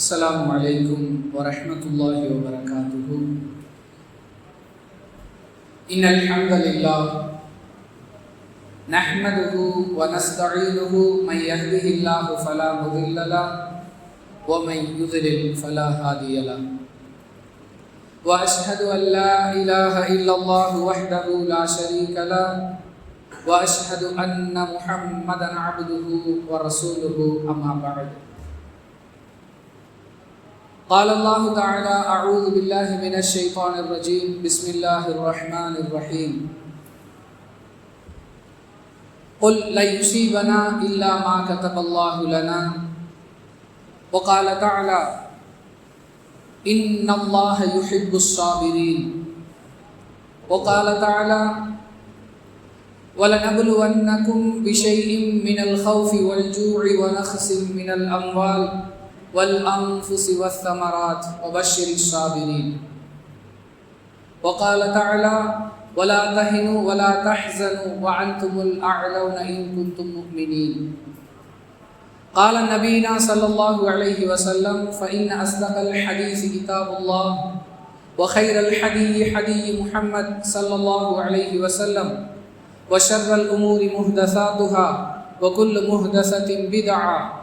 السلام عليكم ورحمة الله وبركاته. إن الحمد لله نحمده ونستعينه من يهده الله فلا مضل له ومن يضلل فلا هادي له. وأشهد أن لا إله إلا الله وحده لا شريك له وأشهد أن محمدا عبده ورسوله أما بعد. قال الله تعالى أعوذ بالله من الشيطان الرجيم. بسم الله الرحمن الرحيم. قل لن يصيبنا إلا ما كتب الله لنا. وقال تعالى إن الله يحب الصابرين. وقال تعالى ولنبلونكم بشيء من الخوف والجوع ونخس من الأموال. والأنفس والثمرات وبشر الصابرين. وقال تعالى ولا تهنوا ولا تحزنوا وأنتم الأعلون إن كنتم مؤمنين. قال نبينا صلى الله عليه وسلم فإن أصدق الحديث كتاب الله وخير الحدي حدي محمد صلى الله عليه وسلم وشر الأمور محدثاتها وكل محدثة بدعة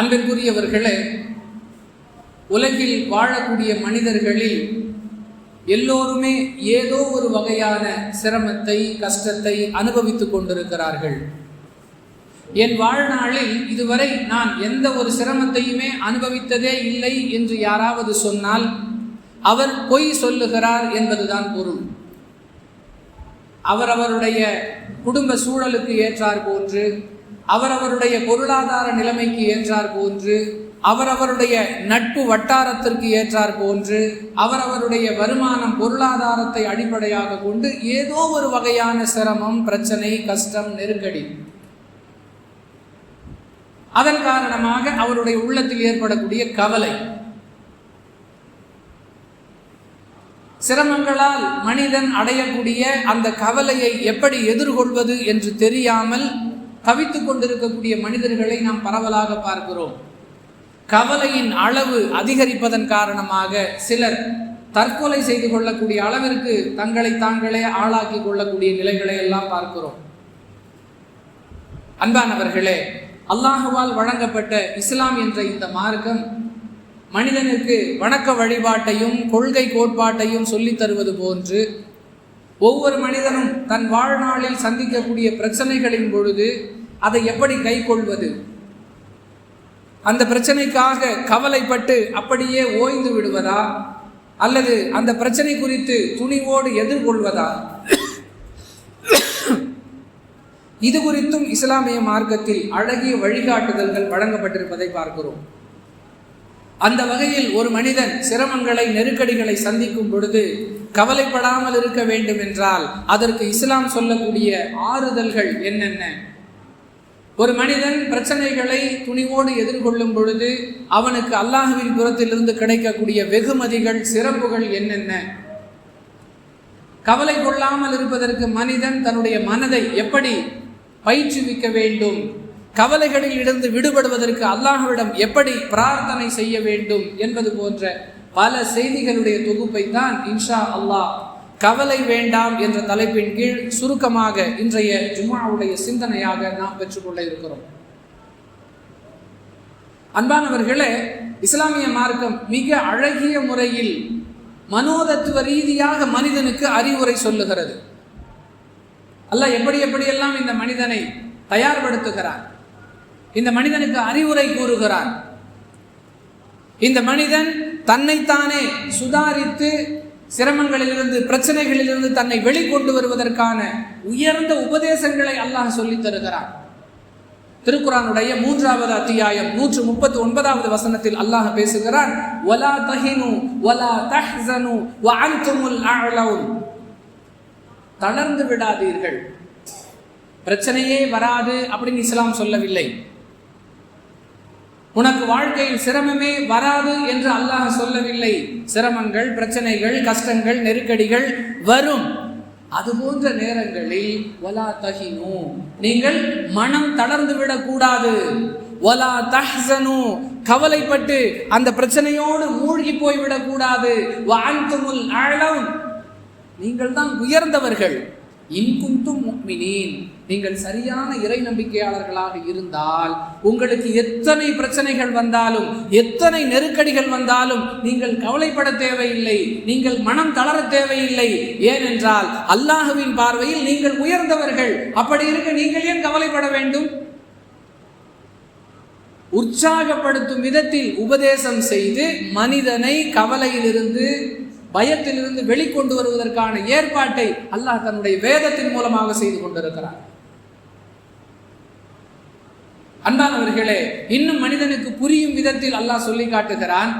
அன்பிற்குரியவர்களே உலகில் வாழக்கூடிய மனிதர்களில் எல்லோருமே ஏதோ ஒரு வகையான சிரமத்தை கஷ்டத்தை அனுபவித்துக் கொண்டிருக்கிறார்கள். என் வாழ்நாளில் இதுவரை நான் எந்த ஒரு சிரமத்தையுமே அனுபவித்ததே இல்லை என்று யாராவது சொன்னால் அவர் பொய் சொல்லுகிறார் என்பதுதான் பொருள். அவர் அவருடைய குடும்ப சூழலுக்கு ஏற்றார் போன்று அவரவருடைய பொருளாதார நிலைமைக்கு ஏற்றார் போன்று அவரவருடைய நட்பு வட்டாரத்திற்கு ஏற்றார் போன்று அவரவருடைய வருமானம் பொருளாதாரத்தை அடிப்படையாக கொண்டு ஏதோ ஒரு வகையான சிரமம் பிரச்சனை கஷ்டம் நெருக்கடி. அதன் காரணமாக அவருடைய உள்ளத்தில் ஏற்படக்கூடிய கவலை. சிரமங்களால் மனிதன் அடையக்கூடிய அந்த கவலையை எப்படி எதிர்கொள்வது என்று தெரியாமல் தவித்துக் கொண்டிருக்கக்கூடிய மனிதர்களை நாம் பரவலாக பார்க்கிறோம். கவலையின் அளவு அதிகரிப்பதன் காரணமாக சிலர் தற்கொலை செய்து கொள்ளக்கூடிய அளவிற்கு தங்களை தாங்களே ஆளாக்கி கொள்ளக்கூடிய நிலைகளை எல்லாம் பார்க்கிறோம். அன்பானவர்களே அல்லாஹுவால் வழங்கப்பட்ட இஸ்லாம் என்ற இந்த மார்க்கம் மனிதனுக்கு வணக்க வழிபாட்டையும் கொள்கை கோட்பாட்டையும் சொல்லித் தருவது போன்று ஒவ்வொரு மனிதனும் தன் வாழ்நாளில் சந்திக்கக்கூடிய பிரச்சனைகளின் பொழுது அதை எப்படி கைக்கொள்வது? அந்த பிரச்சனைக்காக கவலைப்பட்டு அப்படியே ஓய்ந்து விடுவதா? அல்லது அந்த பிரச்சனை குறித்து துணிவோடு எதிர்கொள்வதா? இது குறித்தும் இஸ்லாமிய மார்க்கத்தில் அழகிய வழிகாட்டுதல்கள் வழங்கப்பட்டிருப்பதை பார்க்கிறோம். அந்த வகையில் ஒரு மனிதன் சிரமங்களை நெருக்கடிகளை சந்திக்கும் பொழுது கவலைப்படாமல் இருக்க வேண்டும் என்றால் அதற்கு இஸ்லாம் சொல்லக்கூடிய ஆறுதல்கள் என்னென்ன? ஒரு மனிதன் பிரச்சனைகளை துணிவோடு எதிர்கொள்ளும் பொழுது அவனுக்கு அல்லாஹுவின் புறத்திலிருந்து கிடைக்கக்கூடிய வெகுமதிகள் சிறப்புகள் என்னென்ன? கவலை கொள்ளாமல் இருப்பதற்கு மனிதன் தன்னுடைய மனதை எப்படி பயிற்றுவிக்க வேண்டும்? கவலைகளில் இருந்து விடுபடுவதற்கு அல்லாஹுவிடம் எப்படி பிரார்த்தனை செய்ய வேண்டும் என்பது போன்ற பல செய்திகளுடைய தொகுப்பை தான் இன்ஷா அல்லாஹ் கவலை வேண்டாம் என்ற தலைப்பின் கீழ் சுருக்கமாக இன்றைய ஜுமாவுடைய சிந்தனையாக நாம் பெற்றுக்கொள்ள இருக்கிறோம். அன்பானவர்களே இஸ்லாமிய மார்க்கம் மிக அழகிய முறையில் மனோதத்துவ ரீதியாக மனிதனுக்கு அறிவுரை சொல்லுகிறது. அல்ல எப்படி எப்படியெல்லாம் இந்த மனிதனை தயார்படுத்துகிறார் இந்த மனிதனுக்கு அறிவுரை கூறுகிறார் இந்த மனிதன் தன்னைத்தானே சுதாரித்து சிரமங்களிலிருந்து பிரச்சனைகளிலிருந்து தன்னை வெளிக்கொண்டு வருவதற்கான உயர்ந்த உபதேசங்களை அல்லாஹ் சொல்லித் தருகிறார் திருக்குறானுடைய மூன்றாவது அத்தியாயம் நூற்று முப்பத்தி ஒன்பதாவது வசனத்தில் அல்லாஹ் பேசுகிறான் வலா தஹினு வலா தஹ்சனு வ அன்துமுல் அஅலவுன் தளர்ந்து விடாதீர்கள். பிரச்சனையே வராது அப்படின்னு இஸ்லாம் சொல்லவில்லை. உனக்கு வாழ்க்கையில் சிரமமே வராது என்று அல்லாஹ் சொல்லவில்லை. சிரமங்கள் பிரச்சனைகள் கஷ்டங்கள் நெருக்கடிகள் வரும். அது போன்ற நேரங்களில் ஒலா தஹினு. நீங்கள் மனம் தளர்ந்து விடக்கூடாது. ஒலா தஹ்சனு. கவலைப்பட்டு அந்த பிரச்சனையோடு மூழ்கி போய்விடக்கூடாது. வாழ்த்துமுல் ஆழம் நீங்கள் தான் உயர்ந்தவர்கள். இன்குந்தும் முக்மினீன். நீங்கள் சரியான இறை நம்பிக்கையாளர்களாக இருந்தால் உங்களுக்கு எத்தனை பிரச்சனைகள் வந்தாலும் எத்தனை நெருக்கடிகள் வந்தாலும் நீங்கள் கவலைப்பட தேவையில்லை நீங்கள் மனம் தளர தேவையில்லை. ஏனென்றால் அல்லாஹுவின் பார்வையில் நீங்கள் உயர்ந்தவர்கள். அப்படி இருக்க நீங்கள் ஏன் கவலைப்பட வேண்டும்? உற்சாகப்படுத்தும் விதத்தில் உபதேசம் செய்து மனிதனை கவலையிலிருந்து பயத்திலிருந்து வெளிக்கொண்டு வருவதற்கான ஏற்பாட்டை அல்லாஹ் தன்னுடைய வேதத்தின் மூலமாக செய்து கொண்டிருக்கிறார் அன்பானவர்களே இன்னும் மனிதனுக்கு புரியும் விதத்தில் அல்லாஹ் சொல்லி காட்டுகிறான்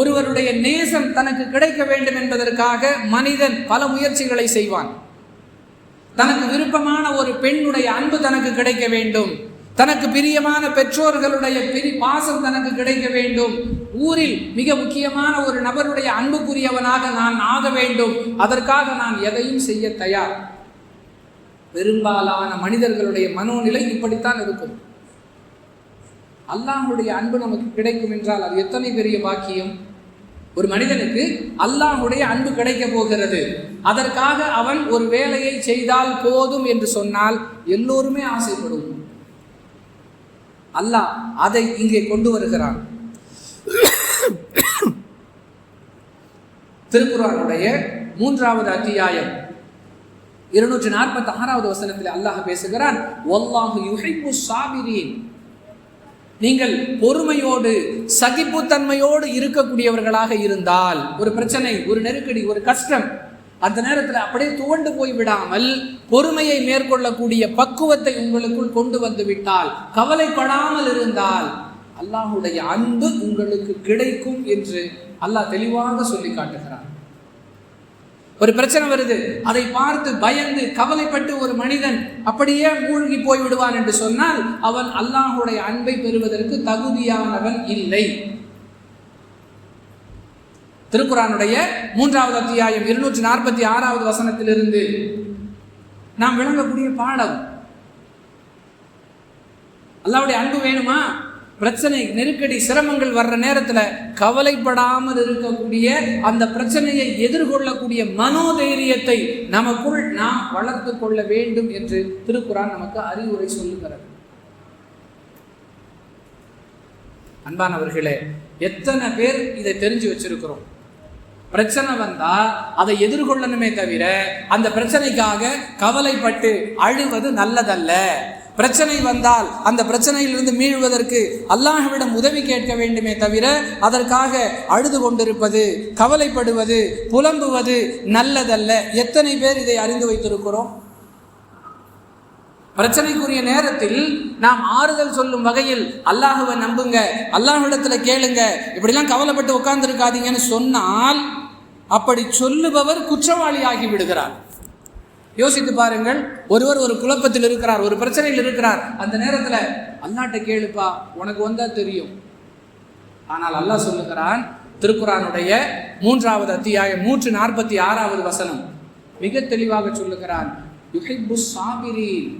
ஒருவருடைய நேசம் தனக்கு கிடைக்க வேண்டும் என்பதற்காக மனிதன் பல முயற்சிகளை செய்வான். தனக்கு விருப்பமான ஒரு பெண்ணுடைய அன்பு தனக்கு கிடைக்க வேண்டும். தனக்கு பிரியமான பெற்றோர்களுடைய பெரி பாசம் தனக்கு கிடைக்க வேண்டும். ஊரில் மிக முக்கியமான ஒரு நபருடைய அன்புக்குரியவனாக நான் ஆக வேண்டும். அதற்காக நான் எதையும் செய்ய தயார். பெரும்பாலான மனிதர்களுடைய மனோநிலை இப்படித்தான் இருக்கும். அல்லாஹுடைய அன்பு நமக்கு கிடைக்கும் என்றால் அது எத்தனை பெரிய பாக்கியம்? ஒரு மனிதனுக்கு அல்லாஹுடைய அன்பு கிடைக்க போகிறது. அதற்காக அவன் ஒரு வேலையை செய்தால் போதும் என்று சொன்னால் எல்லோருமே ஆசைப்படுவோம். அல்லாஹ் அதை இங்கே கொண்டு வருகிறான். திருக்குறானுடைய மூன்றாவது அத்தியாயம். இருநூற்றி நாற்பத்தி ஆறாவது வசனத்தில் அல்லாஹ் பேசுகிறான் ஒல்லாஹு யுஹிப்பு சாபிரீன் நீங்கள் பொறுமையோடு சகிப்புத்தன்மையோடு இருக்கக்கூடியவர்களாக இருந்தால் ஒரு பிரச்சனை ஒரு நெருக்கடி ஒரு கஷ்டம் அந்த நேரத்தில் அப்படியே துவண்டு போய் விடாமல் பொறுமையை மேற்கொள்ளக்கூடிய பக்குவத்தை உங்களுக்குள் கொண்டு வந்து விட்டால் கவலைப்படாமல் இருந்தால் அல்லாஹுடைய அன்பு உங்களுக்கு கிடைக்கும் என்று அல்லாஹ் தெளிவாக சொல்லி காட்டுகிறான். ஒரு பிரச்சனை வருது. அதை பார்த்து பயந்து கவலைப்பட்டு ஒரு மனிதன் அப்படியே மூழ்கி போய் விடுவான் என்று சொன்னால் அவன் அல்லாஹுடைய அன்பை பெறுவதற்கு தகுதியானவன் இல்லை. திருக்குறானுடைய மூன்றாவது அத்தியாயம் இருநூற்றி நாற்பத்தி ஆறாவது வசனத்திலிருந்து நாம் விளங்கக்கூடிய பாடம். அல்லாவுடைய அன்பு வேணுமா? பிரச்சனை நெருக்கடி சிரமங்கள் வர்ற நேரத்தில் கவலைப்படாமல் இருக்கக்கூடிய அந்த பிரச்சனையை எதிர்கொள்ளக்கூடிய மனோதைரியத்தை நமக்குள் நாம் வளர்த்து கொள்ள வேண்டும் என்று திருக்குறான் நமக்கு அறிவுரை சொல்லுகிறது. அன்பானவர்களே எத்தனை பேர் இதை தெரிஞ்சு வச்சிருக்கிறோம்? பிரச்சனை வந்தா அதை எதிர்கொள்ளணுமே தவிர அந்த பிரச்சனைக்காக கவலைப்பட்டு அழுவது நல்லதல்ல. பிரச்சனை வந்தால் அந்த பிரச்சனையிலிருந்து மீழ்வதற்கு அல்லாஹ்விடம் உதவி கேட்க வேண்டுமே தவிர அதற்காக அழுது கொண்டிருப்பது கவலைப்படுவது புலம்புவது நல்லதல்ல. எத்தனை பேர் இதை அறிந்து வைத்திருக்கிறோம்? பிரச்சனைக்குரிய நேரத்தில் நாம் ஆறுதல் சொல்லும் வகையில் அல்லாஹுவை நம்புங்க அல்லாஹ்விடத்துல கேளுங்க. இப்படிலாம் கவலைப்பட்டு உட்கார்ந்துருக்காதீங்கன்னு சொன்னால் அப்படி சொல்லுபவர் குற்றவாளி ஆகி விடுகிறார். யோசித்து பாருங்கள் ஒருவர் ஒரு குழப்பத்தில் இருக்கிறார் ஒரு பிரச்சனையில் இருக்கிறார். அந்த நேரத்தில் அல்லாட்ட கேளுப்பா உனக்கு வந்தா தெரியும். ஆனால் அல்லாஹ் சொல்லுகிறான் திருக்குறானுடைய மூன்றாவது அத்தியாயம் நூற்று நாற்பத்தி ஆறாவது வசனம். மிக தெளிவாக சொல்லுகிறான் யுஹிப்பு சாபிரீன்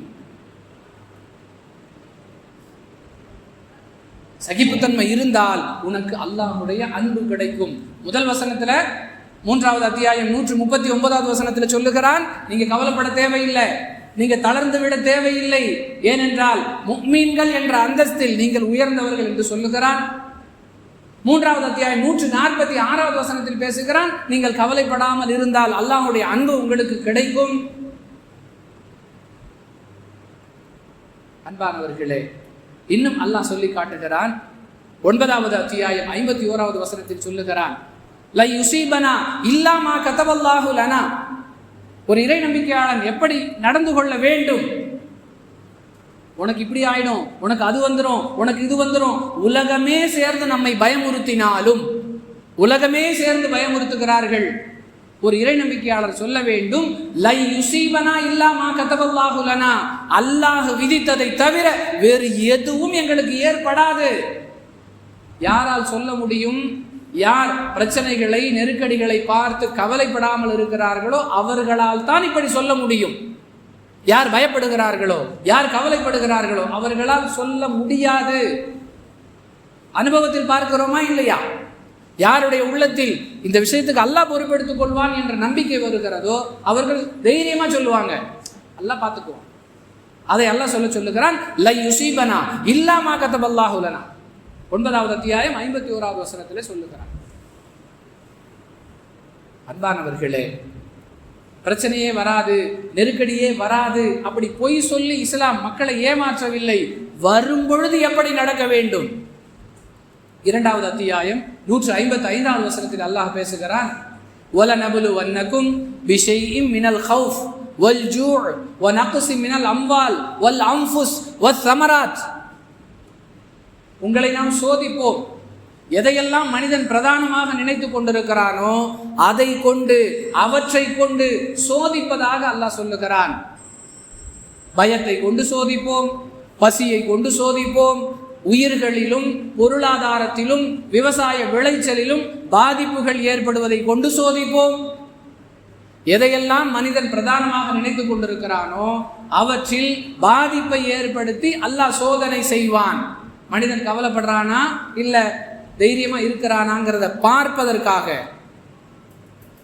சகிப்புத்தன்மை இருந்தால் உனக்கு அல்லாஹுடைய அன்பு கிடைக்கும். முதல் வசனத்துல மூன்றாவது அத்தியாயம் நூற்று முப்பத்தி ஒன்பதாவது வசனத்தில் சொல்லுகிறான் நீங்க கவலைப்பட தேவையில்லை. நீங்க தளர்ந்து விட தேவையில்லை. ஏனென்றால் முக்மீன்கள் என்ற அந்தஸ்தில் நீங்கள் உயர்ந்தவர்கள் என்று சொல்லுகிறான். மூன்றாவது அத்தியாயம் நூற்று நாற்பத்தி ஆறாவது வசனத்தில் பேசுகிறான் நீங்கள் கவலைப்படாமல் இருந்தால் அல்லாஹுடைய அன்பு உங்களுக்கு கிடைக்கும். அன்பானவர்களே இன்னும் அல்லாஹ் சொல்லி காட்டுகிறான். ஒன்பதாவது அத்தியாயம் ஐம்பத்தி ஓராவது வசனத்தில் சொல்லுகிறான் லை யுசீபனா இல்லாமா கதவல்லாஹு லனா. ஒரு இறை நம்பிக்கையாளன் எப்படி நடந்து கொள்ள வேண்டும்? உனக்கு இப்படி ஆயிடும் உனக்கு அது வந்துடும் உனக்கு இது வந்துடும் உலகமே சேர்ந்து நம்மை பயமுறுத்தினாலும் உலகமே சேர்ந்து பயமுறுத்துகிறார்கள். ஒரு இறை நம்பிக்கையாளர் சொல்ல வேண்டும் லை யுசீபனா இல்லாமா கதவல்லாஹுலனா அல்லாஹ் விதித்ததை தவிர வேறு எதுவும் எங்களுக்கு ஏற்படாது. யாரால் சொல்ல முடியும்? யார் பிரச்சனைகளை நெருக்கடிகளை பார்த்து கவலைப்படாமல் இருக்கிறார்களோ அவர்களால் தான் இப்படி சொல்ல முடியும். யார் பயப்படுகிறார்களோ யார் கவலைப்படுகிறார்களோ அவர்களால் சொல்ல முடியாது. அனுபவத்தில் பார்க்கிறோமா இல்லையா? யாருடைய உள்ளத்தில் இந்த விஷயத்துக்கு அல்லாஹ் பொறுப்பெடுத்துக் கொள்வான் என்ற நம்பிக்கை வருகிறதோ அவர்கள் தைரியமா சொல்லுவாங்க. அல்லாஹ் பார்த்துக்குவான். அதை அல்லாஹ் சொல்ல சொல்லுகிறான் லை யுசீபனா இல்லாமா கத்தபல்லாஹுலனா ஒன்பதாவது அத்தியாயம் ஐம்பத்தி ஓராவது வசனத்தில் சொல்லுகிறார். அன்பானவர்களே பிரச்சனையே வராது நெருக்கடியே வராது அப்படி பொய் சொல்லி இஸ்லாம் மக்களை ஏமாற்றவில்லை வரும் பொழுது எப்படி நடக்க வேண்டும்? இரண்டாவது அத்தியாயம் நூற்று ஐம்பத்தி ஐந்தாவது வசனத்தில் அல்லாஹ் பேசுகிறான் ஒல நபுலு வன்னக்கும் விஷயம் மினல் ஹவுஃப் வல் ஜூ ஒன் அக்குசி மினல் அம்வால் வல் அம்ஃபுஸ் வல் சமராத். உங்களை நாம் சோதிப்போம். எதையெல்லாம் மனிதன் பிரதானமாக நினைத்து கொண்டிருக்கிறானோ அதை கொண்டு அவற்றை கொண்டு சோதிப்பதாக அல்லாஹ் சொல்லுகிறான். பயத்தை கொண்டு சோதிப்போம் பசியை கொண்டு சோதிப்போம் உயிர்களிலும் பொருளாதாரத்திலும் விவசாய விளைச்சலிலும் பாதிப்புகள் ஏற்படுவதை கொண்டு சோதிப்போம். எதையெல்லாம் மனிதன் பிரதானமாக நினைத்து கொண்டிருக்கிறானோ அவற்றில் பாதிப்பை ஏற்படுத்தி அல்லாஹ் சோதனை செய்வான். மனிதன் கவலைப்படுறானா? இல்லை தைரியமாக இருக்கிறானாங்கிறத பார்ப்பதற்காக.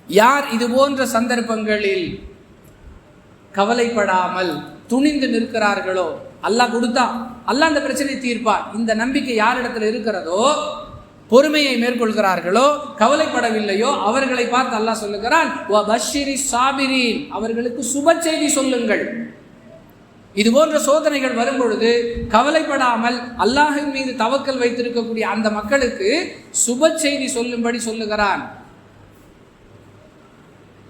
யார் இது போன்ற சந்தர்ப்பங்களில் கவலைப்படாமல் துணிந்து நிற்கிறார்களோ அல்லாஹ் கொடுத்தா அல்லாஹ் அந்த பிரச்சனையை தீர்ப்பார். இந்த நம்பிக்கை யாரிடத்தில் இருக்கிறதோ பொறுமையை மேற்கொள்கிறார்களோ கவலைப்படவில்லையோ அவர்களை பார்த்து அல்லாஹ் சொல்லுகிறான் "வ அவர்களுக்கு சுப செய்தி சொல்லுங்கள். இது போன்ற சோதனைகள் வரும் பொழுது கவலைப்படாமல் அல்லாஹின் மீது தவக்கல் வைத்திருக்கக்கூடிய அந்த மக்களுக்கு சுப செய்தி சொல்லும்படி சொல்லுகிறான்.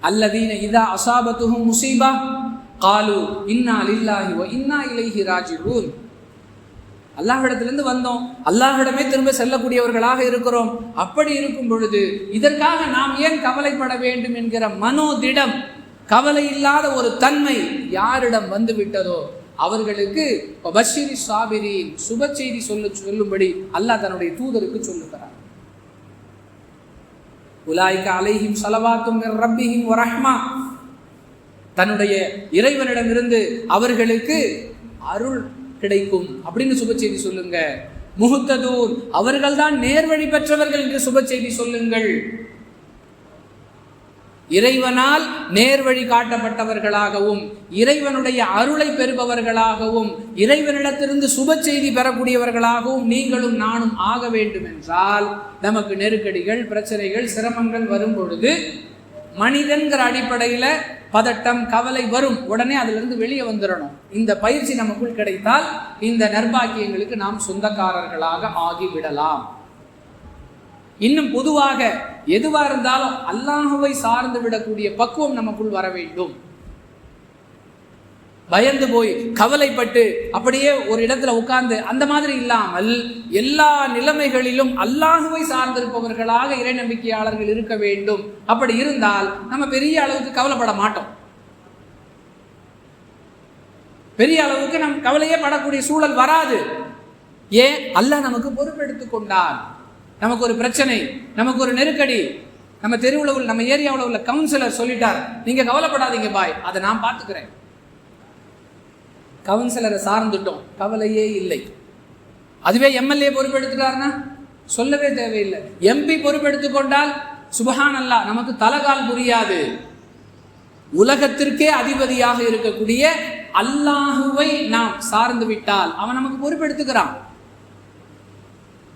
அல்லதீன இதா அசாபத்துஹும் முசீபா காலு இன்னா லில்லாஹி வ இன்னா இலைஹி ராஜிஊன். அல்லாஹிடத்திலிருந்து வந்தோம். அல்லாஹிடமே திரும்ப செல்லக்கூடியவர்களாக இருக்கிறோம். அப்படி இருக்கும் பொழுது இதற்காக நாம் ஏன் கவலைப்பட வேண்டும் என்கிற மனோதிடம் கவலை இல்லாத ஒரு தன்மை யாரிடம் வந்து விட்டதோ அவர்களுக்கு பஷீரி சாபிரி சுப செய்தி சொல்ல சொல்லும்படி அல்லாஹ் தன்னுடைய தூதருக்கு சொல்லுகிறார் உலாய்க்க அலைஹிம் சலவாத்தும் ரப்பிஹிம் ரஹ்மா. தன்னுடைய இறைவனிடமிருந்து அவர்களுக்கு அருள் கிடைக்கும் அப்படின்னு சுப செய்தி சொல்லுங்க. முகுத்ததூர் அவர்கள்தான் நேர்வழி பெற்றவர்கள் என்று சுப செய்தி சொல்லுங்கள். இறைவனால் நேர்வழி காட்டப்பட்டவர்களாகவும் இறைவனுடைய அருளை பெறுபவர்களாகவும் இறைவனிடத்திலிருந்து சுப செய்தி பெறக்கூடியவர்களாகவும் நீங்களும் நானும் ஆக வேண்டும் என்றால் நமக்கு நெருக்கடிகள் பிரச்சனைகள் சிரமங்கள் வரும் பொழுது மனிதன்கிற அடிப்படையில் பதட்டம் கவலை வரும். உடனே அதிலிருந்து வெளியே வந்துடணும் இந்த பயிற்சி நமக்குள் கிடைத்தால் இந்த நர்பாக்கியங்களுக்கு நாம் சொந்தக்காரர்களாக ஆகிவிடலாம். இன்னும் பொதுவாக எதுவா இருந்தாலும் அல்லாஹுவை சார்ந்து விடக்கூடிய பக்குவம் நமக்குள் வர வேண்டும். பயந்து போய் கவலைப்பட்டு அப்படியே ஒரு இடத்துல உட்கார்ந்து அந்த மாதிரி இல்லாமல் எல்லா நிலைமைகளிலும் அல்லாஹுவை சார்ந்திருப்பவர்களாக இறை நம்பிக்கையாளர்கள் இருக்க வேண்டும். அப்படி இருந்தால் நம்ம பெரிய அளவுக்கு கவலைப்பட மாட்டோம். பெரிய அளவுக்கு நம் கவலையே படக்கூடிய சூழல் வராது. ஏன்? அல்லாஹ் நமக்கு பொறுப்பெடுத்துக் கொண்டான். நமக்கு ஒரு பிரச்சனை நமக்கு ஒரு நெருக்கடி. நம்ம தெருவில் உள்ள நம்ம ஏரியாவில் உள்ள கவுன்சிலர் சொல்லிட்டார். நீங்க கவலைப்படாதீங்க பாய். அதை நான் பார்த்துக்கிறேன். கவுன்சிலரை சார்ந்துட்டோம். கவலையே இல்லை. அதுவே எம்எல்ஏ பொறுப்பெடுத்துட்டாருன்னா? சொல்லவே தேவையில்லை. எம்பி பொறுப்பெடுத்து கொண்டால் சுபஹானல்லா நமக்கு தலகால் புரியாது. உலகத்திற்கே அதிபதியாக இருக்கக்கூடிய அல்லாஹுவை நாம் சார்ந்து விட்டால் அவன் நமக்கு பொறுப்பெடுத்துக்கிறான்.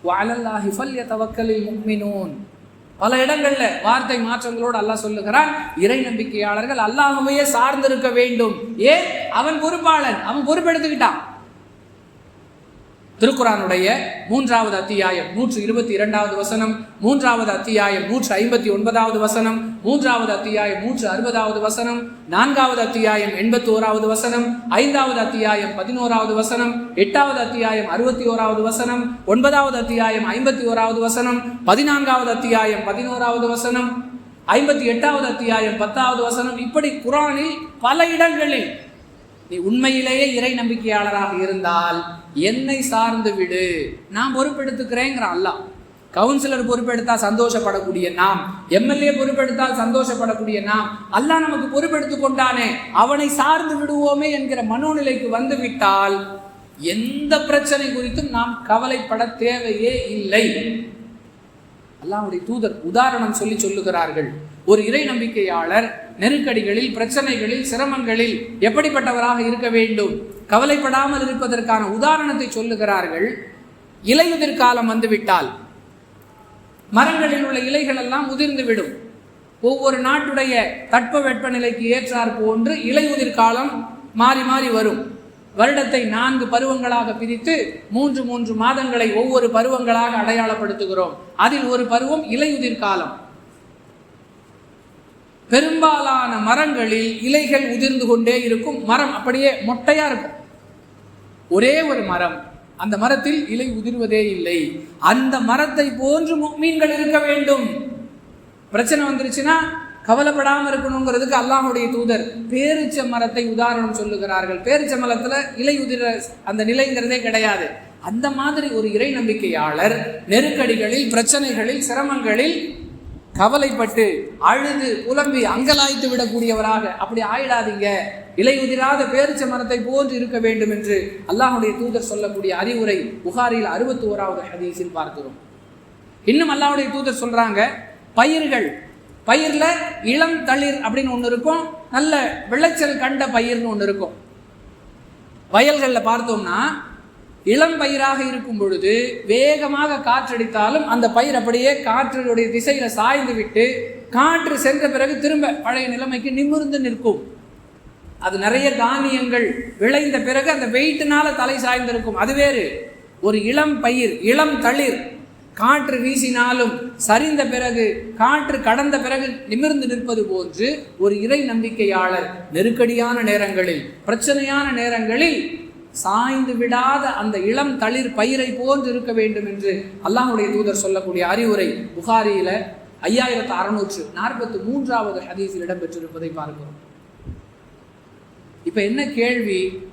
வாழல்லா ஹிஃபல்ய தவக்கலில் முக்மினோன். பல இடங்கள்ல வார்த்தை மாற்றங்களோடு அல்லாஹ் சொல்லுகிறான் இறை நம்பிக்கையாளர்கள் அல்லாஹவையே சார்ந்திருக்க வேண்டும். ஏன்? அவன் பொறுப்பாளன் அவன் பொறுப்பெடுத்துக்கிட்டான். திருக்குறானுடைய மூன்றாவது அத்தியாயம் நூற்று இருபத்தி இரண்டாவது வசனம் மூன்றாவது அத்தியாயம் நூற்று ஐம்பத்தி ஒன்பதாவது வசனம் மூன்றாவது அத்தியாயம் நூற்று அறுபதாவது வசனம் நான்காவது அத்தியாயம் எண்பத்தி ஓராவது வசனம் ஐந்தாவது அத்தியாயம் பதினோராவது வசனம் எட்டாவது அத்தியாயம் அறுபத்தி ஓராவது வசனம் ஒன்பதாவது அத்தியாயம் ஐம்பத்தி ஓராவது வசனம் பதினான்காவது அத்தியாயம் பதினோராவது வசனம் ஐம்பத்தி எட்டாவது அத்தியாயம் பத்தாவது வசனம். இப்படி குரானில் பல இடங்களில் நீ உண்மையிலேயே இறை நம்பிக்கையாளராக இருந்தால் என்னை சார்ந்து விடு. நான் பொறுப்பெடுத்துக்கிறேங்கிறான் அல்லாஹ். கவுன்சிலர் பொறுப்பெடுத்தால் சந்தோஷப்படக்கூடிய நாம். எம்எல்ஏ பொறுப்பெடுத்தால் சந்தோஷப்படக்கூடிய நாம். அல்லாஹ் நமக்கு பொறுப்பெடுத்து கொண்டானே. அவனை சார்ந்து விடுவோமே என்கிற மனோநிலைக்கு வந்துவிட்டால் எந்த பிரச்சனை குறித்தும் நாம் கவலைப்பட தேவையே இல்லை. அல்லாஹ்வுடைய தூதர் உதாரணம் சொல்லி சொல்லுகிறார்கள். ஒரு இறை நம்பிக்கையாளர் நெருக்கடிகளில் பிரச்சனைகளில் சிரமங்களில் எப்படிப்பட்டவராக இருக்க வேண்டும்? கவலைப்படாமல் இருப்பதற்கான உதாரணத்தை சொல்லுகிறார்கள். இலையுதிர் காலம் வந்துவிட்டால் மரங்களில் உள்ள இலைகள் எல்லாம் உதிர்ந்து விடும் ஒவ்வொரு நாட்டுடைய தட்ப வெப்பநிலைக்கு ஏற்றார் போன்று இலையுதிர் காலம் மாறி மாறி வரும். வருடத்தை நான்கு பருவங்களாக பிரித்து மூன்று மூன்று மாதங்களை ஒவ்வொரு பருவங்களாக அடையாளப்படுத்துகிறோம். அதில் ஒரு பருவம் இலையுதிர் காலம். பெரும்பாலான மரங்களில் இலைகள் உதிர்ந்து கொண்டே இருக்கும். மரம் அப்படியே மொட்டையா இருக்கும். ஒரே ஒரு மரம் அந்த மரத்தில் இலை உதிர்வதே இல்லை. அந்த மரத்தை போன்று மீன்கள் இருக்க வேண்டும். பிரச்சனை வந்துருச்சுன்னா கவலைப்படாமல் இருக்கணுங்கிறதுக்கு அல்லாஹுடைய தூதர் பேரிச்ச மரத்தை உதாரணம் சொல்லுகிறார்கள். பேரிச்ச மரத்தில் இலை உதிர அந்த நிலைங்கிறதே கிடையாது. அந்த மாதிரி ஒரு இறை நம்பிக்கையாளர் நெருக்கடிகளில் பிரச்சனைகளில் சிரமங்களில் கவலைப்பட்டு அழுது புலம்பி அங்கலாய்த்து விடக்கூடியவராக அப்படி ஆயிடாதீங்க. இலை உதிராத பேரிச்ச மரத்தை போன்று இருக்க வேண்டும் என்று அல்லாஹுடைய தூதர் சொல்லக்கூடிய அறிவுரை புகாரில் அறுபத்தி ஓராவது ஹதீஸில் பார்க்கிறோம். இன்னும் அல்லாஹுடைய தூதர் சொல்றாங்க பயிர்கள் பயிரில் இளம் தளிர் அப்படின்னு ஒன்று இருக்கும் நல்ல விளைச்சல் கண்ட பயிர்னு ஒன்று இருக்கும். வயல்களில் பார்த்தோம்னா இளம் பயிராக இருக்கும் பொழுது வேகமாக காற்றடித்தாலும் அந்த பயிர் அப்படியே காற்றினுடைய திசையில் சாய்ந்து விட்டு காற்று சென்ற பிறகு திரும்ப பழைய நிலைமைக்கு நிமிர்ந்து நிற்கும். அது நிறைய தானியங்கள் விளைந்த பிறகு அந்த வெயிட்டினால தலை சாய்ந்திருக்கும். அது வேறு. ஒரு இளம் பயிர் இளம் தளிர். காற்று வீசினாலும் சரிந்த பிறகு காற்று கடந்த பிறகு நிமிர்ந்து நிற்பது போன்று ஒரு இறை நம்பிக்கையாளர் நெருக்கடியான நேரங்களில் பிரச்சனையான நேரங்களில் சாய்ந்து விடாத அந்த இளம் தளிர் பயிரை போன்று இருக்க வேண்டும் என்று அல்லாஹுடைய தூதர் சொல்லக்கூடிய அறிவுரை புகாரியில ஐயாயிரத்து அறுநூற்று நாற்பத்தி மூன்றாவது ஹதீஸில் இடம்பெற்றிருப்பதை பார்க்கிறோம். இப்ப என்ன கேள்வி?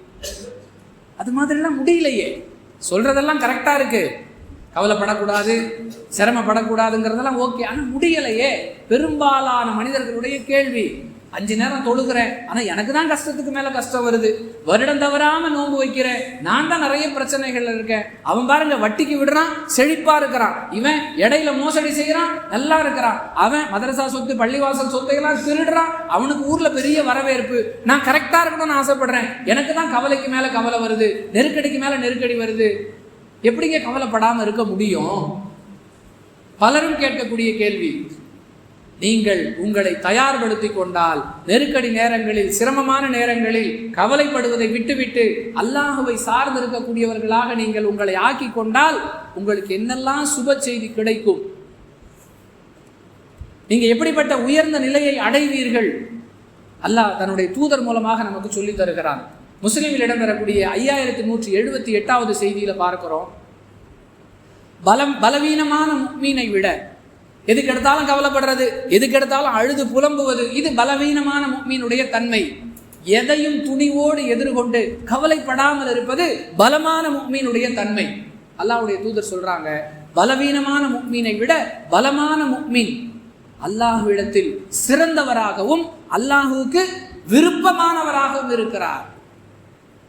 அது மாதிரிலாம் முடியலையே. சொல்றதெல்லாம் கரெக்டா இருக்கு. கவலைப்படக்கூடாது சிரமப்படக்கூடாதுங்கிறதெல்லாம் ஓகே. ஆனால் முடியலையே. பெரும்பாலான மனிதர்களுடைய கேள்வி அஞ்சு நேரம் தொழுகிறேன். ஆனால் எனக்கு தான் கஷ்டத்துக்கு மேலே கஷ்டம் வருது. வருடம் தவறாமல் நோன்பு வைக்கிறேன். நான் தான் நிறைய பிரச்சனைகள் இருக்கேன். அவன் பாருங்க வட்டிக்கு விடுறான் செழிப்பாக இருக்கிறான். இவன் இடையில மோசடி செய்கிறான் நல்லா இருக்கிறான். அவன் மதரசா சொத்து பள்ளிவாசல் சொத்தையெல்லாம் திருடுறான். அவனுக்கு ஊரில் பெரிய வரவேற்பு. நான் கரெக்டாக இருக்கணும்னு ஆசைப்படுறேன். எனக்கு தான் கவலைக்கு மேலே கவலை வருது. நெருக்கடிக்கு மேலே நெருக்கடி வருது. எப்படிங்க கவலைப்படாமல் இருக்க முடியும்? பலரும் கேட்கக்கூடிய கேள்வி. நீங்கள் உங்களை தயார்படுத்தி கொண்டால் நெருக்கடி நேரங்களில் சிரமமான நேரங்களில் கவலைப்படுவதை விட்டுவிட்டு அல்லாஹுவை சார்ந்திருக்கக்கூடியவர்களாக நீங்கள் உங்களை ஆக்கி கொண்டால் உங்களுக்கு என்னெல்லாம் சுப செய்தி கிடைக்கும்? நீங்க எப்படிப்பட்ட உயர்ந்த நிலையை அடைவீர்கள்? அல்லாஹ் தன்னுடைய தூதர் மூலமாக நமக்கு சொல்லி தருகிறான். முஸ்லீமில் இடம்பெறக்கூடிய ஐயாயிரத்தி நூற்றி எழுபத்தி எட்டாவது செய்தியில் பார்க்கிறோம். பலம் பலவீனமான மீனை விட எதுக்கு எடுத்தாலும் கவலைப்படுறது? எதுக்கு எடுத்தாலும் அழுது புலம்புவது? இது பலவீனமான மீனுடைய தன்மை. எதையும் துணிவோடு எதிர்கொண்டு கவலைப்படாமல் இருப்பது பலமான முக்மீனுடைய தன்மை. அல்லாவுடைய தூதர் சொல்றாங்க பலவீனமான முக்மீனை விட பலமான முக்மீன் அல்லாஹுவிடத்தில் சிறந்தவராகவும் அல்லாஹுவுக்கு விருப்பமானவராகவும் இருக்கிறார்.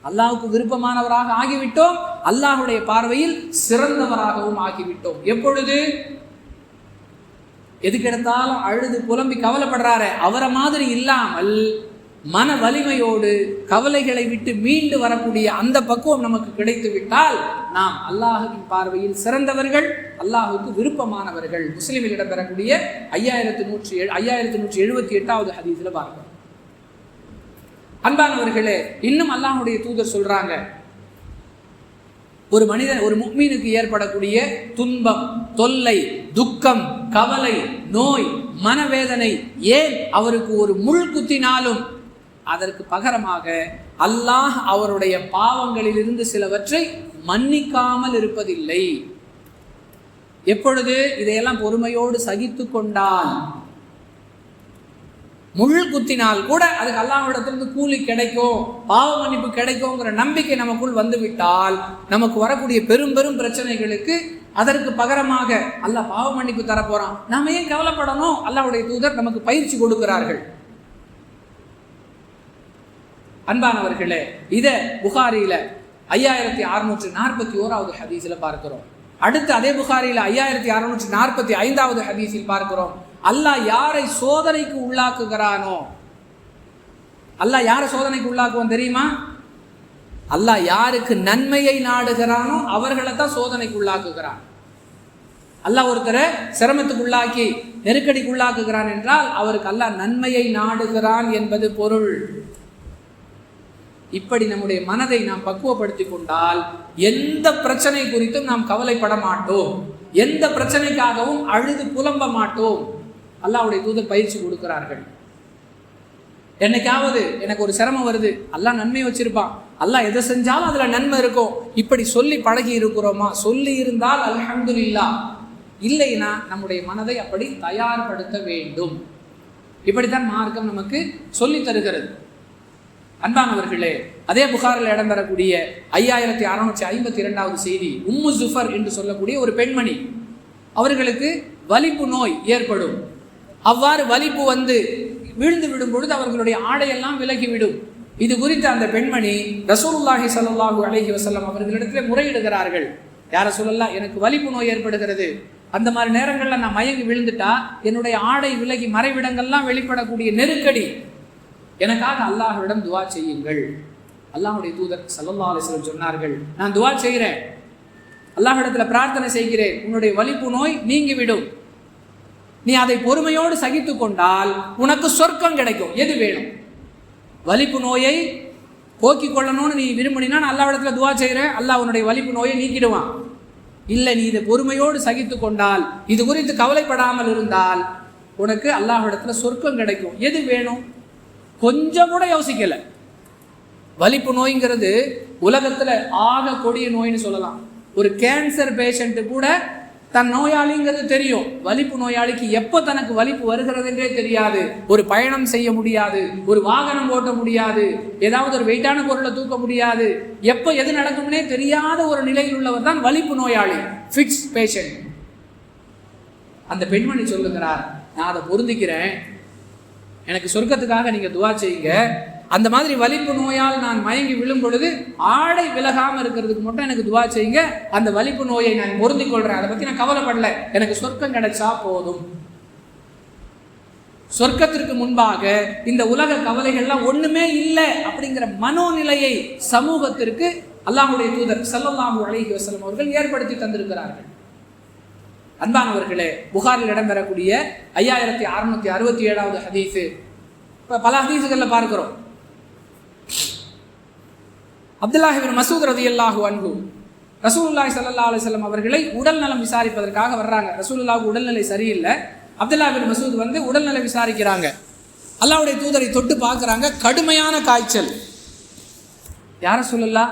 அல்லாஹுக்கு விருப்பமானவராக ஆகிவிட்டோம் அல்லாஹுடைய பார்வையில் சிறந்தவராகவும் ஆகிவிட்டோம். எப்பொழுது? எதுக்கு எடுத்தாலும் அழுது புலம்பி கவலைப்படுறாரு. அவரை மாதிரி இல்லாமல் மன வலிமையோடு கவலைகளை விட்டு மீண்டு வரக்கூடிய அந்த பக்குவம் நமக்கு கிடைத்து விட்டால் நாம் அல்லாஹுவின் பார்வையில் சிறந்தவர்கள் அல்லாஹுக்கு விருப்பமானவர்கள். முஸ்லிமில் இடம்பெறக்கூடிய ஐயாயிரத்து நூற்றி ஏழு ஐயாயிரத்து நூற்றி எழுபத்தி எட்டாவது ஹதீஸில் பார்க்கிறோம் அன்பானவர்களே இன்னும் அல்லாஹுடைய தூதர் சொல்றாங்க ஒரு மனிதன் ஒரு முக்மீனுக்கு ஏற்படக்கூடிய துன்பம் தொல்லை துக்கம் கவலை நோய் மனவேதனை ஏன் அவருக்கு ஒரு முள் குத்தினாலும் அதற்கு பகரமாக அல்லாஹ் அவருடைய பாவங்களிலிருந்து சிலவற்றை மன்னிக்காமல் இருப்பதில்லை. எப்பொழுது இதையெல்லாம் பொறுமையோடு சகித்து கொண்டால் முள் குத்தினால் கூட அதுக்கு அல்லாஹிடத்திலிருந்து கூலி கிடைக்கும் பாவ மன்னிப்பு கிடைக்குங்கிற நம்பிக்கை நமக்குள் வந்துவிட்டால் நமக்கு வரக்கூடிய பெரும் பெரும் பிரச்சனைகளுக்கு அதற்கு பகரமாக அல்லாஹ் பாவ மன்னிப்பு தரப்போறான். நாம் ஏன் கவலைப்படணும்? அல்லாஹுடைய தூதர் நமக்கு பயிற்சி கொடுக்கிறார்கள். அன்பானவர்களே இதை புகாரியில ஐயாயிரத்தி அறுநூற்றி நாற்பத்தி ஓராவது ஹதீஸில் பார்க்கிறோம். அடுத்து அதே புகாரியில ஐயாயிரத்தி அறுநூற்றி நாற்பத்தி ஐந்தாவது ஹதீஸில் பார்க்கிறோம். அல்லாஹ் யாரை சோதனைக்கு உள்ளாக்குகிறானோ? அல்லாஹ் யாரை சோதனைக்கு உள்ளாக்குவோம் தெரியுமா? அல்லாஹ் யாருக்கு நன்மையை நாடுகிறானோ அவர்களை தான் சோதனைக்கு உள்ளாக்குகிறான். அல்லாஹ் ஒருத்தரை சிரமத்துக்கு உள்ளாக்கி நெருக்கடிக்கு உள்ளாக்குகிறான் என்றால் அவருக்கு அல்லாஹ் நன்மையை நாடுகிறான் என்பது பொருள். இப்படி நம்முடைய மனதை நாம் பக்குவப்படுத்தி கொண்டால் எந்த பிரச்சனை குறித்தும் நாம் கவலைப்பட மாட்டோம். எந்த பிரச்சனைக்காகவும் அழுது புலம்ப மாட்டோம். அல்லாவுடைய தூதர் பயிற்சி கொடுக்கிறார்கள். என்னைக்காவது எனக்கு ஒரு சிரமம் வருது அல்லா நன்மை வச்சிருப்பான். அல்லாஹ் எதை செஞ்சாலும் அதுல நன்மை இருக்கும். இப்படி சொல்லி பழகி இருக்கிறோமா? சொல்லி இருந்தால் அல்ஹம்துலில்லா. இல்லைன்னா நம்முடைய மனதை அப்படி தயார்படுத்த வேண்டும். இப்படித்தான் மார்க்கம் நமக்கு சொல்லி தருகிறது. அன்பானவர்களே அதே புகாரில் இடம்பெறக்கூடிய ஐயாயிரத்தி அறுநூற்றி ஐம்பத்தி இரண்டாவது செய்தி உம்மு ஜுஃபர் என்று சொல்லக்கூடிய ஒரு பெண்மணி. அவர்களுக்கு வலிப்பு நோய் ஏற்படும். அவ்வாறு வலிப்பு வந்து வீழ்ந்து விடும் பொழுது அவர்களுடைய ஆடையெல்லாம் விலகிவிடும். இது குறித்து அந்த பெண்மணி ரசூலுல்லாஹி சல்லாஹூ அலஹி வசல்லம் அவர்களிடத்தில் முறையிடுகிறார்கள். யார சொல்லலாம் எனக்கு வலிப்பு நோய் ஏற்படுகிறது. அந்த மாதிரி நேரங்களில் நான் மயங்கி விழுந்துட்டா என்னுடைய ஆடை விலகி மறைவிடங்கள்லாம் வெளிப்படக்கூடிய நெருக்கடி. எனக்காக அல்லாஹ்விடம் துவா செய்யுங்கள். அல்லாஹுடைய தூதர் சல்லல்லாஹு அலிஸ்லம் சொன்னார்கள் நான் துவா செய்கிறேன் அல்லாஹிடத்தில் பிரார்த்தனை செய்கிறேன். உன்னுடைய வலிப்பு நோய் நீங்கிவிடும். நீ அதை பொறுமையோடு சகித்து கொண்டால் உனக்கு சொர்க்கம் கிடைக்கும். எது வேணும்? வலிப்பு நோயை போக்கிக் கொள்ளணும்னு நீ விரும்பினா நான் இடத்துல துவா செய்கிறேன் அல்லாஹ் உன்னுடைய வலிப்பு நோயை நீக்கிடுவான். இல்லை நீ இதை பொறுமையோடு சகித்து கொண்டால் இது குறித்து கவலைப்படாமல் இருந்தால் உனக்கு அல்லாஹ்விடத்துல சொர்க்கம் கிடைக்கும். எது வேணும்? கொஞ்சம் கூட யோசிக்கலை. வலிப்பு நோய்ங்கிறது உலகத்தில் ஆக கொடிய நோய்னு சொல்லலாம். ஒரு கேன்சர் பேஷண்ட்டு கூட தன் நோயாளிங்கிறது தெரியும். வலிப்பு நோயாளிக்கு எப்போ தனக்கு வலிப்பு வருகிறதுன்றே தெரியாது. ஒரு பயணம் செய்ய முடியாது. ஒரு வாகனம் ஓட்ட முடியாது. ஏதாவது ஒரு வெயிட்டான பொருளை தூக்க முடியாது. எப்போ எது நடக்கும்னே தெரியாத ஒரு நிலையில் உள்ளவர் தான் வலிப்பு நோயாளி. ஃபிக்ஸ் பேஷண்ட் அந்த பெண்மணி சொல்லுகிறார் நான் அதை பொருந்திக்கிறேன். எனக்கு சொர்க்கத்துக்காக நீங்கள் துவா செய்யுங்க. அந்த மாதிரி வலிப்பு நோயால் நான் மயங்கி விழும் பொழுது ஆடை விலகாமல் இருக்கிறதுக்கு மட்டும் எனக்கு துவா செய்யுங்க. அந்த வலிப்பு நோயை நான் பொருந்திக் கொள்றேன். அதை பத்தி நான் கவலைப்படல. எனக்கு சொர்க்கம் கிடைச்சா போதும். சொர்க்கத்திற்கு முன்பாக இந்த உலக கவலைகள்லாம் ஒண்ணுமே இல்லை அப்படிங்கிற மனோநிலையை சமூகத்திற்கு அல்லாஹுடைய தூதர் ஸல்லல்லாஹு அலைஹி வசலம் அவர்கள் ஏற்படுத்தி தந்திருக்கிறார்கள். அன்பானவர்களே புகாரில் இடம்பெறக்கூடிய ஐயாயிரத்தி அறுநூத்தி அறுபத்தி ஏழாவது ஹதீஸு. இப்போ பல ஹதீஸுகளில் பார்க்கிறோம். அப்துல்லாஹிபின் மசூத் ரதியல்லாஹு அன்ஹு ரசூலுல்லாஹி ஸல்லல்லாஹு அலைஹி வஸல்லம் அவர்களை உடல் நலம் விசாரிப்பதற்காக வர்றாங்க. ரசூலுல்லாஹ்வுக்கு உடல்நிலை சரியில்லை. அப்துல்லாஹிபின் மசூத் வந்து உடல்நிலை விசாரிக்கிறாங்க. அல்லாவுடைய தூதரை தொட்டு பார்க்குறாங்க. கடுமையான காய்ச்சல். யாரை சொல்லலா?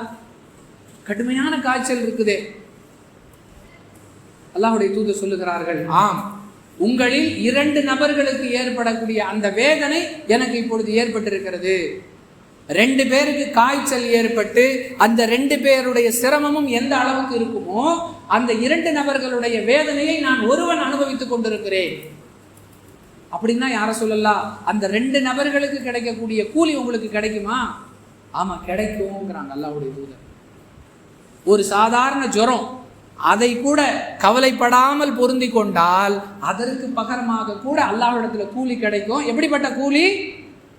கடுமையான காய்ச்சல் இருக்குதே. அல்லாஹுடைய தூதர் சொல்லுகிறார்கள் ஆம் உங்களில் இரண்டு நபர்களுக்கு ஏற்படக்கூடிய அந்த வேதனை எனக்கு இப்பொழுது ஏற்பட்டிருக்கிறது. ரெண்டு பேருக்கு காய்ச்சல் ஏற்பட்டு அந்த ரெண்டு பேருடைய சிரமமும் எந்த அளவுக்கு இருக்குமோ அந்த இரண்டு நபர்களுடைய வேதனையை நான் ஒருவன் அனுபவித்துக் கொண்டிருக்கிறேன். அப்படின்னா யார சொல்லலாம் அந்த ரெண்டு நபர்களுக்கு கிடைக்கக்கூடிய கூலி உங்களுக்கு கிடைக்குமா? ஆமா கிடைக்கும்ங்கிறாங்க அல்லாவுடைய தூதர். ஒரு சாதாரண ஜுரம் அதை கூட கவலைப்படாமல் பொருந்தி கொண்டால் அதற்கு பகரமாக கூட அல்லாஹ்விடத்துல கூலி கிடைக்கும். எப்படிப்பட்ட கூலி?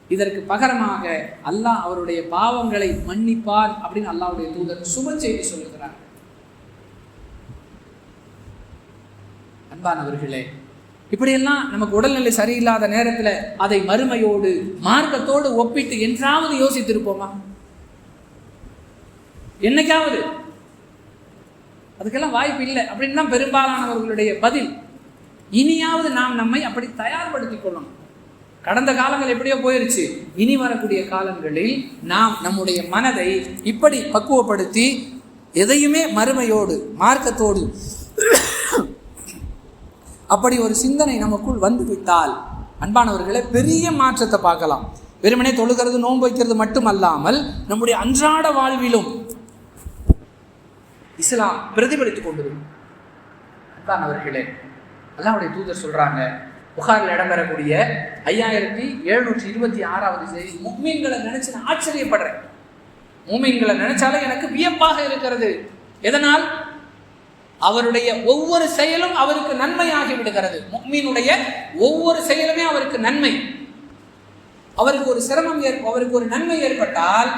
இதற்கு பகரமாக அல்லாஹ் அவருடைய பாவங்களை மன்னிப்பார் அப்படின்னு அல்லாவுடைய தூதர் சுப செய்தி சொல்லுகிறார். அன்பானவர்களே இப்படியெல்லாம் நமக்கு உடல்நிலை சரியில்லாத நேரத்துல அதை மறுமையோடு மார்க்கத்தோடு ஒப்பிட்டு என்றாவது யோசித்திருப்போமா? என்னைக்காவது? அதுக்கெல்லாம் வாய்ப்பு இல்லை அப்படின்னு தான் பெரும்பாலானவர்களுடைய பதில். இனியாவது நாம் நம்மை அப்படி தயார்படுத்திக் கொள்ளணும். கடந்த காலங்கள் எப்படியோ போயிருச்சு. இனி வரக்கூடிய காலங்களில் நாம் நம்முடைய மனதை இப்படி பக்குவப்படுத்தி எதையுமே மறுமையோடு மார்க்கத்தோடு அப்படி ஒரு சிந்தனை நமக்குள் வந்து விட்டால் பெரிய மாற்றத்தை பார்க்கலாம். வெறுமனே தொழுகிறது நோன்பு வைக்கிறது மட்டுமல்லாமல் நம்முடைய அன்றாட வாழ்விலும் இஸ்லாம் பிரதிபலித்துக் கொண்டிருக்கும். அன்பானவர்களே அல்லாவுடைய தூதர் சொல்றாங்க புகாரில் இடம்பெறக்கூடிய ஐயாயிரத்தி எழுநூற்றி இருபத்தி ஆறாவது செய்தி. முக்மீன்களை நினைச்சு நான் ஆச்சரியப்படுறேன். மூமீன்களை நினைச்சாலே எனக்கு வியப்பாக இருக்கிறது. எதனால்? அவருடைய ஒவ்வொரு செயலும் அவருக்கு நன்மையாகி விடுகிறது. முக்மீனுடைய ஒவ்வொரு செயலுமே அவருக்கு நன்மை. அவருக்கு ஒரு சிரமம் அவருக்கு ஒரு நன்மை ஏற்பட்டால்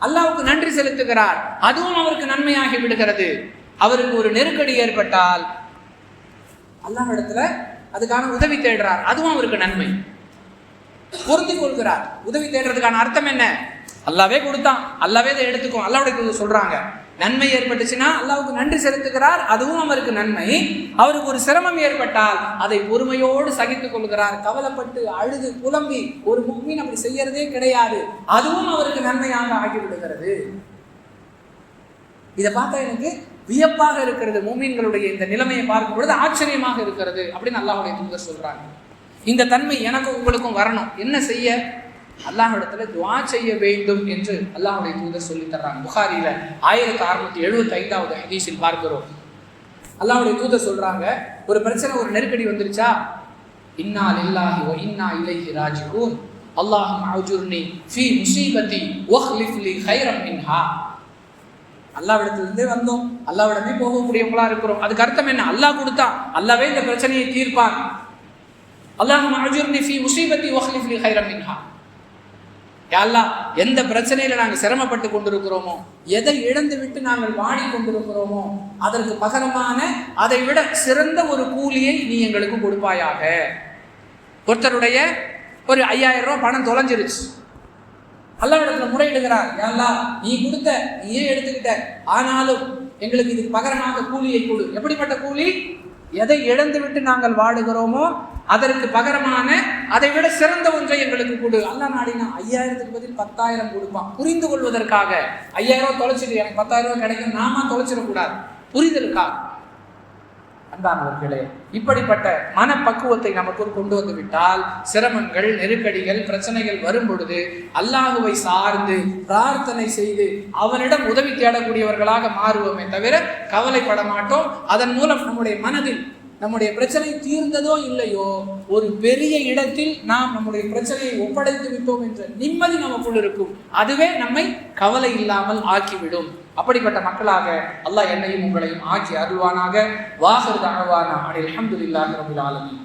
அல்லாவுக்கு நன்றி செலுத்துகிறார். அதுவும் அவருக்கு நன்மையாகி விடுகிறது. அவருக்கு ஒரு நெருக்கடி ஏற்பட்டால் அல்லாஹ் இடத்துல அதுக்கான உதவி தேடுறார். அதுவும் அவருக்கு நன்மை. பொருந்தி கொள்கிறார். உதவி தேடுறதுக்கான அர்த்தம் என்ன? அல்லாவே கொடுத்தான். அல்லாவே இதை எடுத்துக்கும். அல்லாவுடைய சொல்றாங்க. நன்மை ஏற்பட்டுச்சுன்னா அல்லாவுக்கு நன்றி செலுத்துகிறார். அதுவும் அவருக்கு நன்மை. அவருக்கு ஒரு சிரமம் ஏற்பட்டால் அதை பொறுமையோடு சகித்துக் கொள்கிறார். கவலைப்பட்டு அழுது புலம்பி ஒரு முக்மீன் அப்படி செய்யறதே கிடையாது. அதுவும் அவருக்கு நன்மையாக ஆகிவிடுகிறது. இதை பார்த்தா எனக்கு வியப்பாக இருக்கிறது மூமீன்களுடைய இந்த நிலைமையை பார்க்கும் பொழுது ஆச்சரியமாக இருக்கிறது அப்படின்னு அல்லாஹுடைய தூதர் சொல்றாங்க. இந்த தன்மை எனக்கும் உங்களுக்கும் வரணும். என்ன செய்ய? அல்லாஹிடத்துல துவா செய்ய வேண்டும் என்று அல்லாஹுடைய தூதர் சொல்லி தர்றாங்க. புகாரியில ஆயிரத்தி அறுநூத்தி எழுபத்தி ஐந்தாவது ஹதீஸில் பார்க்கிறோம். அல்லாஹுடைய தூதர் சொல்றாங்க ஒரு பிரச்சனை ஒரு நெருக்கடி வந்துருச்சா? இன்னா இல்லாஹி ஓ இன்னா இலைஹி ராஜிகூன் அல்லாஹும் அஜுர்னி ஃபி முசீபத்தி வஹ்லிஃப் ஹைரம் கைரம் மின்ஹா. அல்லாவிடத்திலிருந்தே வந்தோம். அல்லாவிடமே போகக்கூடியவங்களா இருக்கிறோம். அதுக்கு அர்த்தம் என்ன? அல்லாஹ் கொடுத்தா அல்லாவே இந்த பிரச்சனையை தீர்ப்பான் அல்லாஹ் ஃபி முசீபத்தி வஹ்லிஃப் லி மின்ஹா. யாழ்லா எந்த பிரச்சனையில நாங்கள் சிரமப்பட்டு கொண்டிருக்கிறோமோ எதை இழந்து விட்டு நாங்கள் வாடி கொண்டிருக்கிறோமோ அதற்கு பகரமான அதை விட சிறந்த ஒரு கூலியை நீ எங்களுக்கு கொடுப்பாயாக. ஒருத்தருடைய ஒரு ஐயாயிரம் ரூபாய் பணம் தொலைஞ்சிருச்சு. அல்லா இடத்துல முறையிடுகிறார். யாழ்லா நீ கொடுத்த நீயே எடுத்துக்கிட்ட? ஆனாலும் எங்களுக்கு இதுக்கு பகரமாக கூலியை கொடு. எப்படிப்பட்ட கூலி? எதை இழந்து விட்டு நாங்கள் வாடுகிறோமோ அதற்கு பகரமான அதை விட சிறந்த ஒன்றை எங்களுக்கு கொடு. அல்ல நாடினா ஐயாயிரத்துக்கு பதில் பத்தாயிரம் கொடுப்பான். புரிந்து கொள்வதற்காக. ஐயாயிரம் தொலைச்சிட்டு எனக்கு பத்தாயிரம் ரூபாய் கிடைக்கும் நாம தொலைச்சிடக்கூடாது. புரிதலுக்காக. அன்பானவர்களே இப்படிப்பட்ட மனப்பக்குவத்தை நமக்குள் கொண்டு வந்து விட்டால் சிரமங்கள் நெருக்கடிகள் பிரச்சனைகள் வரும் பொழுது அல்லாஹுவை சார்ந்து பிரார்த்தனை செய்து அவனிடம் உதவி தேடக்கூடியவர்களாக மாறுவோமே தவிர கவலைப்பட மாட்டோம். அதன் மூலம் நம்முடைய மனதில் நம்முடைய பிரச்சனை தீர்ந்ததோ இல்லையோ ஒரு பெரிய இடத்தில் நாம் நம்முடைய பிரச்சனையை ஒப்படைத்து விட்டோம் என்ற நிம்மதி நமக்குள் இருக்கும். அதுவே நம்மை கவலை இல்லாமல் ஆக்கிவிடும். அப்படிப்பட்ட மக்களாக அல்லாஹ் என்னையும் உங்களையும் ஆக்கி அருள்வானாக. வாசர் தகவானா அனில் அஹமதுல்லாஹி ரபில் ஆலமின்.